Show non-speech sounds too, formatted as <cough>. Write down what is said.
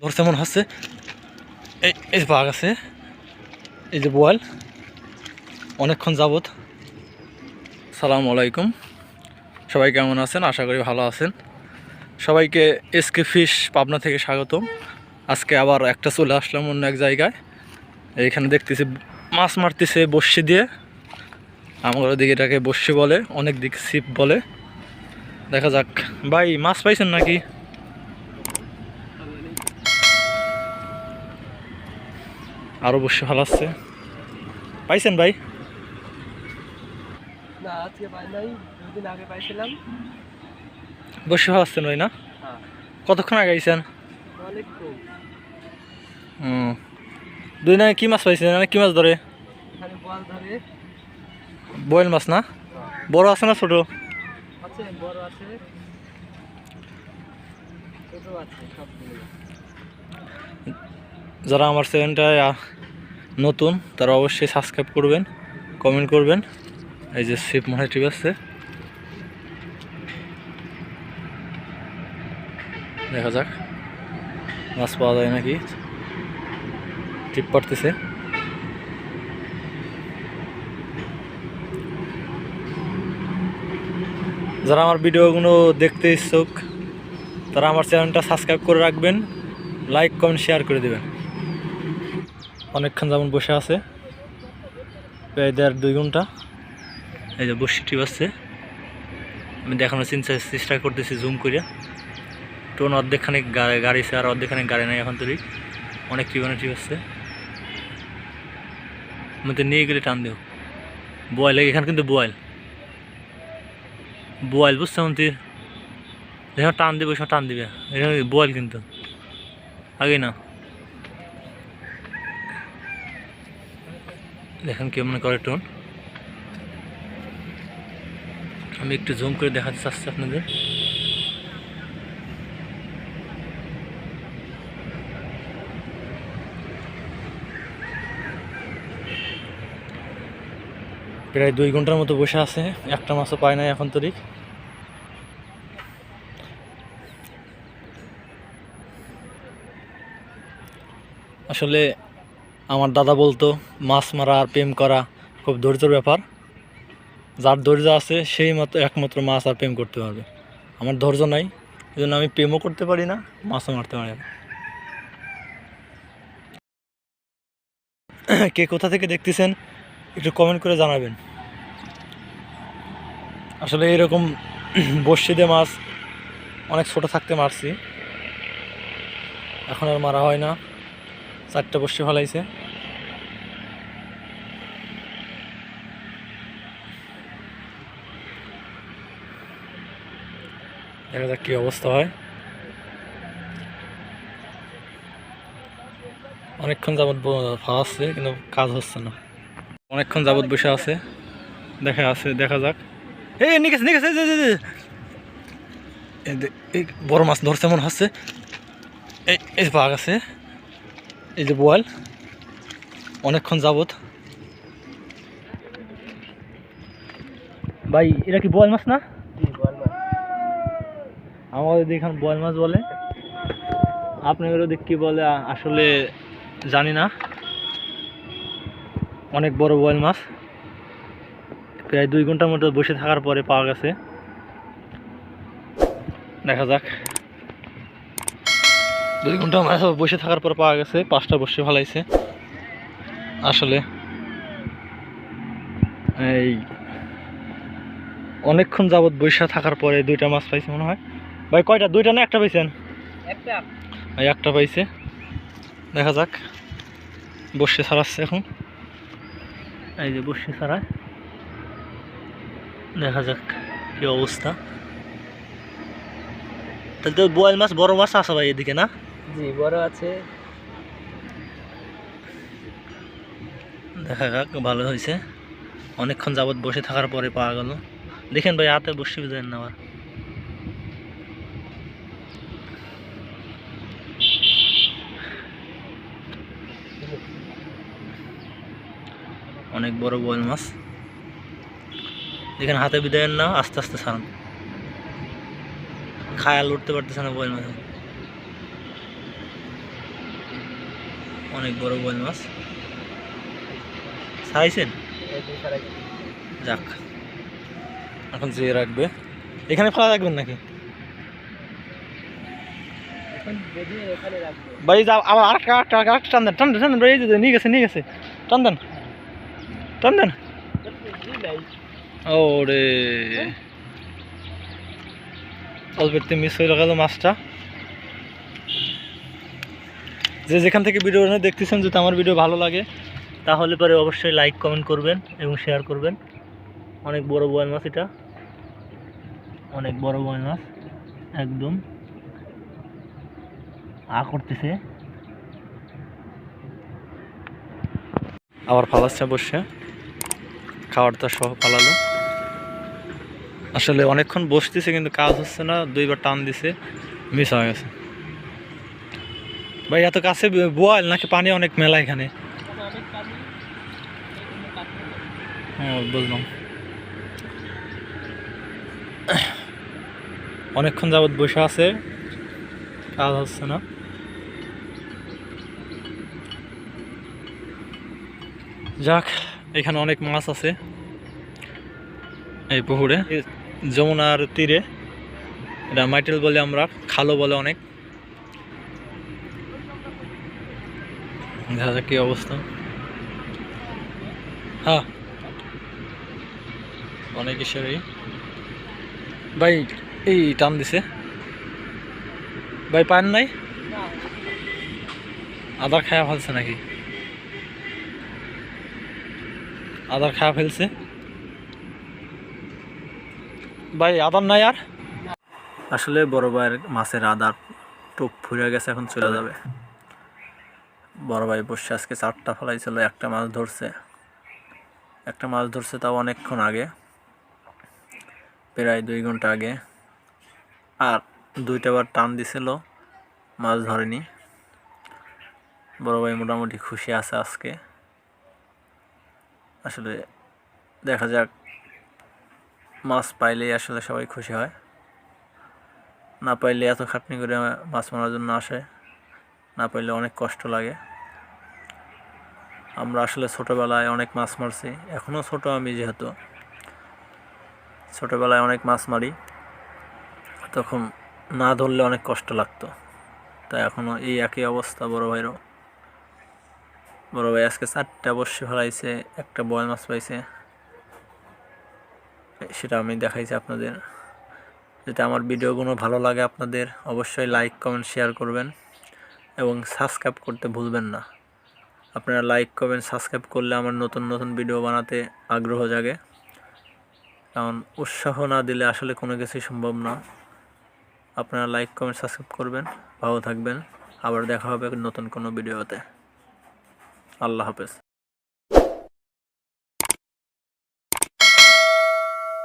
ধরছে মনে হচ্ছে এই এই বাঘ আছে, এই যে বোয়াল, অনেকক্ষণ যাবত সালাম আলাইকুম। সবাই কেমন আছেন? আশা করি ভালো আছেন। সবাইকে এসকে ফিশ পাবনা থেকে স্বাগতম। আজকে আবার একটা চলে আসলাম অন্য এক জায়গায়। এইখানে দেখতেছি মাছ মারতেছে বর্ষি দিয়ে। আমার দিকে এটাকে বর্ষি বলে, অনেক দিক ছিপ বলে। দেখা যাক। ভাই, মাছ পাইছেন নাকি? আরও বসে ভালো আসছে পাইছেন ভাই? না আজকে পাই নাই দুদিন আগে পাইছিলাম। বসে ভালো আসছেন ভাই না? হ্যাঁ। কতক্ষণ আগে আইছেন? হুম। দুই না কি মাছ পাইছেন? মানে কি মাছ ধরে? এখানে বল ধরে। বয়েল মাছ না? বড় আছে না ছোট? যারা আমার চ্যানেলটায় নতুন, তারা অবশ্যই সাবস্ক্রাইব করবেন, কমেন্ট করবেন। এই যে হয় ঠিক আছে। দেখা যাক, মাছ পাওয়া যায় নাকি? টিপ পারতেছে যারা আমার ভিডিওগুলো দেখতে ইচ্ছুক, তারা আমার চ্যানেলটা সাবস্ক্রাইব করে রাখবেন, লাইক, কমেন্ট, শেয়ার করে দেবেন। অনেকক্ষণ যেমন বসে আছে। প্রায় দেড় দুই ঘণ্টা। এই যে বসি টিপ আছে? আমি দেখানোর চিন্তা চেষ্টা করতেছি জুম করিয়া। টোন অর্ধেকখানে গাড়ি আর অর্ধেকখানে গাড়ি নাই এখন তৈরি। অনেক টিবানে টিপ আমি তো নিয়ে গেলে টান দেব। বয়েল এখানে কিন্তু বয়েল। বয়েল বুঝছ মন্ত্রী? যখন টান দিবে টান দিবে। এখানে বয়েল কিন্তু। আগে না। দেখেন কেমন করে টোন আমি একটু জুম করে দেখাতে চাচ্ছি আপনাদের। প্রায় দুই ঘণ্টার মতো বসে আছে, একটা মাছও পায় নাই এখন তরিক আসলে আমার দাদা বলতো, মাছ মারা আর প্রেম করা খুব ধৈর্যের ব্যাপার। যার ধৈর্য আছে, সেই মতো একমাত্র মাছ আর প্রেম করতে পারবে। আমার ধৈর্য নাই এই জন্য আমি প্রেমও করতে পারি না, মাছও মারতে পারি না। <clears throat> কে কোথা থেকে দেখতেছেন, একটু কমেন্ট করে জানাবেন। আসলে এরকম <clears throat> বর্ষি দিয়ে মাছ, অনেক ছোট থাকতে মারছি। এখন আর মারা হয় না, চারটা বসে ফেলাইছে। দেখা যাক কি অবস্থা হয়? অনেকক্ষণ যাবত যাবৎ ফালাচ্ছে কিন্তু কাজ হচ্ছে না। অনেকক্ষণ যাবৎ বসে আছে। দেখা আছে, দেখা যাক। এই নিকেছে বড় মাছ ধরছে মনে হচ্ছে। এই এই যে বাঘ আছে। এই যে বোয়াল। অনেকক্ষণ যাবত ভাই, এটা কি বোয়াল মাছ না? আমাদের এখানে বোয়াল মাছ বলে। আপনাদের ওদিক কি বলে আসলে জানি না। অনেক বড় বোয়াল মাছ। প্রায় দুই ঘণ্টার মতো বসে থাকার পরে পাওয়া গেছে। দেখা যাক। দুই ঘণ্টা মাছ বসে থাকার পর পাওয়া গেছে, পাঁচটা বসে ফেলাইছে। আসলে এই অনেকক্ষণ যাবত বসে থাকার পরে দুইটা মাছ পাইছে মনে হয়। ভাই কয়টা? দুইটা না একটা পাইছেন? একটা। এই একটা পাইছে। দেখা যাক। বসে ছাড়াচ্ছে এখন। এই যে বসে ছাড়ায় দেখা যাক কি অবস্থা। তাহলে তো বোয়াল মাছ বড় মাছ আছে ভাই এদিকে না? জি বড় আছে। দেখা যাক ভালো হয়েছে। অনেকক্ষণ যাবত বসে থাকার পরে পাওয়া গেল। দেখেন ভাই হাতে বসে বুঝেন না আবার। অনেক বড় বোয়াল মাছ। দেখেন হাতে বিদায় না, আস্তে আস্তে ছাড়ান। খায়াল উঠতে পারতেছে না বোয়াল মাছ। অনেক বড় বোয়াল মাছ। ছাড়াইছেন? যাক। এখন জুয়ে রাখবে। এখানে ফেলা রাখবেন নাকি? এখন এখানে ভাই যা আবার আরেকটা টান দেন টান দেন, নিয়ে গেছে নিয়ে গেছে। টান দেন। টান দেন জি নাই ও রে অল্পেতে মিস হয়ে গেল মাছটা। যে যেখান থেকে ভিডিও দেখতেছেন যদি আমার ভিডিও ভালো লাগে তাহলে পরে অবশ্যই লাইক কমেন্ট করবেন এবং শেয়ার করবেন। অনেক বড় বোয়াল মাছ এটা। অনেক বড় বোয়াল মাছ একদম। আ করতেছে। আবার ফালাচ্ছে বসে। খাবারটা সহ পালালো। আসলে অনেকক্ষণ বসতেছে কিন্তু কাজ হচ্ছে না, দুইবার টান দিছে মিস হয়ে গেছে। ভাই, এত কাছে বোয়াল নাকি পানি অনেক মেলা এখানে? হ্যাঁ বুঝলাম। অনেকক্ষণ যাবৎ বসে আছে, কাজ হচ্ছে না। যাক এখানে অনেক মাছ আছে এই পুকুরে। যমুনার তীরে এটা মাইটেল বলে আমরা খালো বলে অনেক। দেখা যাক কি অবস্থা। হ্যাঁ। অনেক হিসেবেই ভাই এই টান দিছে। ভাই পান নাই? না। আদার খায়া ফেলছে নাকি? আদার খায়া ফেলছে। ভাই, আদার নাই আর? আসলে বড় ভাইয়ের মাছের আদার টোপ ফুরে গেছে, এখন চলে যাবে। বড় ভাই বসে আজকে চারটা ফেলাইছিল একটা মাছ ধরছে। একটা মাছ ধরছে তাও অনেকক্ষণ আগে, প্রায় দুই ঘণ্টা আগে। আর দুইটা বার টান দিছিল, মাছ ধরেনি। বড় ভাই মোটামুটি খুশি আছে আজকে। আসলে দেখা যাক, মাছ পাইলেই আসলে সবাই খুশি হয়। না পাইলে এত খাটনি করে মাছ মারার জন্য আসে, না পাইলে অনেক কষ্ট লাগে। আমরা আসলে ছোটোবেলায় অনেক মাছ মারছি এখনও ছোট আমি যেহেতু। ছোটোবেলায় অনেক মাছ মারি, তখন না ধরলে অনেক কষ্ট লাগতো। তাই এখনও এই একই অবস্থা বড় ভাইরও বড় ভাই আজকে চারটা বসে ফেলাইছে, একটা বয় মাছ পাইছে। সেটা আমি দেখাইছি আপনাদের। যদি আমার ভিডিওগুলো ভালো লাগে আপনাদের, অবশ্যই লাইক, কমেন্ট, শেয়ার করবেন এবং সাবস্ক্রাইব করতে ভুলবেন না। আপনারা লাইক করবেন সাবস্ক্রাইব করলে আমার নতুন নতুন ভিডিও বানাতে আগ্রহ জাগে। কারণ উৎসাহ না দিলে আসলে কোনো কিছুই সম্ভব না। আপনারা লাইক, কমেন্ট, সাবস্ক্রাইব করবেন। ভালো থাকবেন। আবার দেখা হবে নতুন কোনো ভিডিওতে। আল্লাহ হাফেজ।